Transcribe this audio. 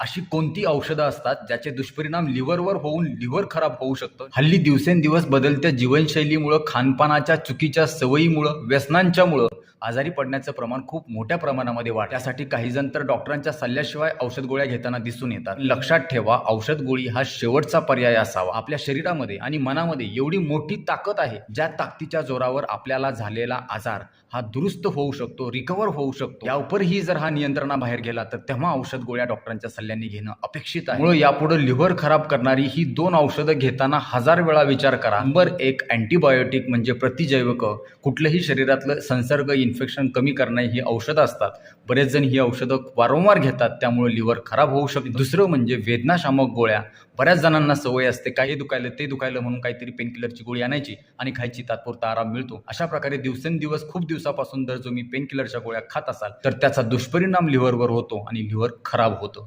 अशी कोणती औषधं असतात ज्याचे दुष्परिणाम लिव्हरवर होऊन लिव्हर खराब होऊ शकतं? हल्ली दिवसेंदिवस बदलत्या जीवनशैलीमुळं खानपानाच्या चुकीच्या सवयीमुळं व्यसनांच्यामुळं आजारी पडण्याचं प्रमाण खूप मोठ्या प्रमाणामध्ये वाढ त्यासाठी काही जण तर डॉक्टरांच्या सल्ल्याशिवाय औषध गोळ्या घेताना दिसून येतात. लक्षात ठेवा औषध गोळी हा शेवटचा पर्याय असावा. आपल्या शरीरामध्ये आणि मनामध्ये एवढी मोठी ताकद आहे ज्या ताकदीच्या जोरावर आपल्याला झालेला आजार हा दुरुस्त होऊ शकतो रिकवर होऊ शकतो. यावरही जर हा नियंत्रणाबाहेर गेला तर तेव्हा औषध गोळ्या डॉक्टरांच्या सल्ल्याने घेणं अपेक्षित आहे. मुळे यापुढे लिव्हर खराब करणारी ही दोन औषधं घेताना हजार वेळा विचार करा. नंबर एक अँटीबायोटिक म्हणजे प्रतिजैवक. कुठलंही शरीरातलं संसर्ग इन्फेक्शन कमी करणारी ही औषधं असतात. बरेच जण ही औषधं वारंवार घेतात त्यामुळे लिव्हर खराब होऊ शकते. दुसरं म्हणजे वेदनाशामक गोळ्या. बऱ्याच जणांना सवय असते काही दुखायलं ते दुखायलं म्हणून काहीतरी पेनकिलरची गोळी आणायची आणि खायची तात्पुरता आराम मिळतो. अशा प्रकारे दिवसेंदिवस खूप दिवसापासून जर तुम्ही पेनकिलरच्या गोळ्या खात असाल तर त्याचा दुष्परिणाम लिव्हरवर होतो आणि लिव्हर खराब होतं.